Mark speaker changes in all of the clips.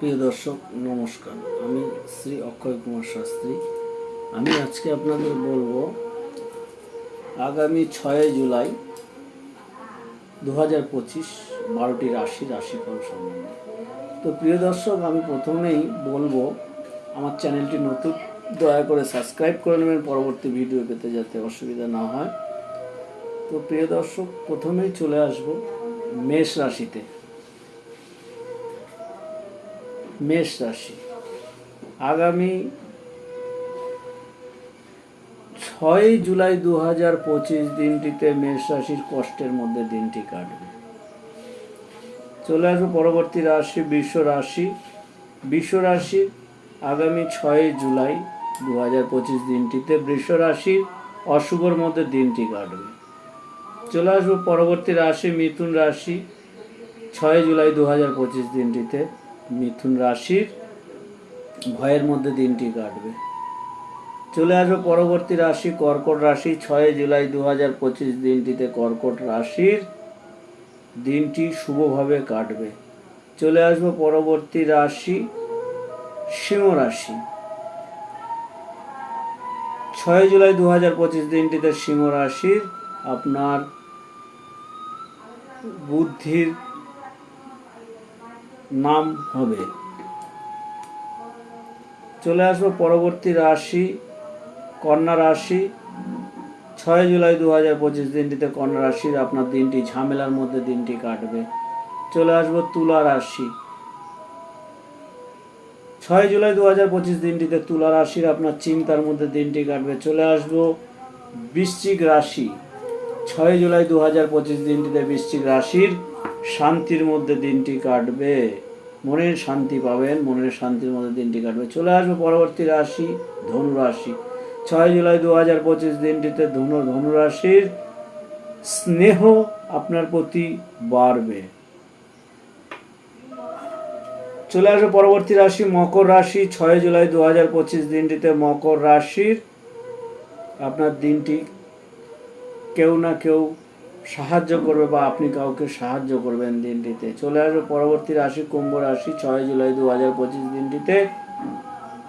Speaker 1: প্রিয় দর্শক, নমস্কার। আমি শ্রী অক্ষয় কুমার শাস্ত্রী। আমি আজকে আপনাদের বলব, আগামী ছয় জুলাই দু হাজার পঁচিশ বারোটি রাশি রাশিফল সম্বন্ধে। তো প্রিয় দর্শক, আমি প্রথমেই বলব, আমার চ্যানেলটি নতুন, দয়া করে সাবস্ক্রাইব করে নেবেন। পরবর্তী ভিডিও পেতে যাতে অসুবিধা না হয়। তো প্রিয় দর্শক, প্রথমেই চলে আসব মেষ রাশিতে। মেষ রাশি। আগামী ছয় জুলাই দু হাজার পঁচিশ দিনটিতে মেষ রাশির কষ্টের মধ্যে দিনটি কাটবে। চলে আসব পরবর্তী রাশি, বিশ্ব রাশি। বিশ্ব রাশি আগামী ছয় জুলাই দু হাজার পঁচিশ দিনটিতে বৃষ রাশির অশুভর মধ্যে দিনটি কাটবে। চলে আসব পরবর্তী রাশি, মিথুন রাশি, ছয় জুলাই দু হাজার পঁচিশ দিনটিতে মিথুন রাশির ভয়ের মধ্যে দিনটি কাটবে। চলে আসবে পরবর্তী রাশি, কর্কট রাশি। ছয় জুলাই দু হাজার পঁচিশ দিনটিতে কর্কট রাশির দিনটি শুভভাবে কাটবে। চলে আসব পরবর্তী রাশি, সিংহ রাশি। ছয় জুলাই দু হাজার পঁচিশ দিনটিতে সিংহ রাশির আপনার বুদ্ধির নাম হবে। চলে আসব পরবর্তী রাশি, কন্যা রাশি। ছয় জুলাই দু হাজার পঁচিশ দিনটিতে কন্যা রাশির আপনার দিনটি ঝামেলার মধ্যে দিনটি কাটবে। চলে আসব তুলা রাশি। ছয় জুলাই দু হাজার পঁচিশ দিনটিতে তুলা রাশির আপনার চিন্তার মধ্যে দিনটি কাটবে। চলে আসব বৃশ্চিক রাশি। ছয় জুলাই দু হাজার পঁচিশ দিনটিতে বৃশ্চিক রাশির শান্তির মধ্যে দিনটি কাটবে। মনের শান্তি পাবেন, মনের শান্তির মধ্যে দিনটি কাটবে। চলে আসবে পরবর্তী রাশি ধনু রাশি ছয় জুলাই দু হাজার পঁচিশ দিনটিতে ধনু ধনু রাশির স্নেহ আপনার প্রতি বাড়বে। চলে আসবে পরবর্তী রাশি, মকর রাশি। ছয় জুলাই দু হাজার পঁচিশ দিনটিতে মকর রাশির আপনার দিনটি কেউ না কেউ সাহায্য করবে বা আপনি কাউকে সাহায্য করবেন দিনটিতে। চলে আসবে পরবর্তী রাশি কুম্ভ রাশি, ছয় জুলাই দু হাজার পঁচিশ দিনটিতে।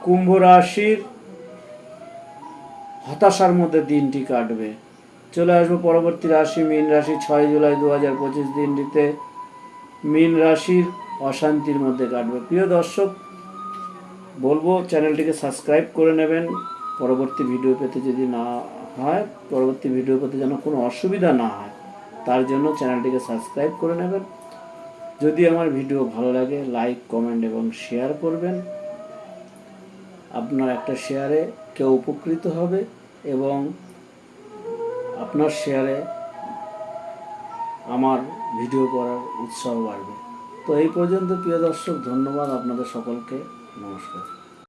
Speaker 1: কুম্ভ রাশির হতাশার মধ্যে দিনটি কাটবে। চলে আসব পরবর্তী রাশি, মীন রাশি, ছয় জুলাই দু হাজার পঁচিশ দিনটিতে। মীন রাশির অশান্তির মধ্যে কাটবে। প্রিয় দর্শক, বলব চ্যানেলটিকে সাবস্ক্রাইব করে নেবেন। পরবর্তী ভিডিও পেতে যদি না হয়, পরবর্তী ভিডিও পেতে যেন কোনো অসুবিধা না হয়। তার জন্য চ্যানেলটিকে সাবস্ক্রাইব করে নেবেন। যদি আমার ভিডিও ভালো লাগে, লাইক, কমেন্ট এবং শেয়ার করবেন। আপনার একটা শেয়ারে কেউ উপকৃত হবে এবং আপনার শেয়ারে আমার ভিডিও করার উৎসাহ বাড়বে। তো এই পর্যন্ত, প্রিয় দর্শক, ধন্যবাদ আপনাদের সকলকে। নমস্কার।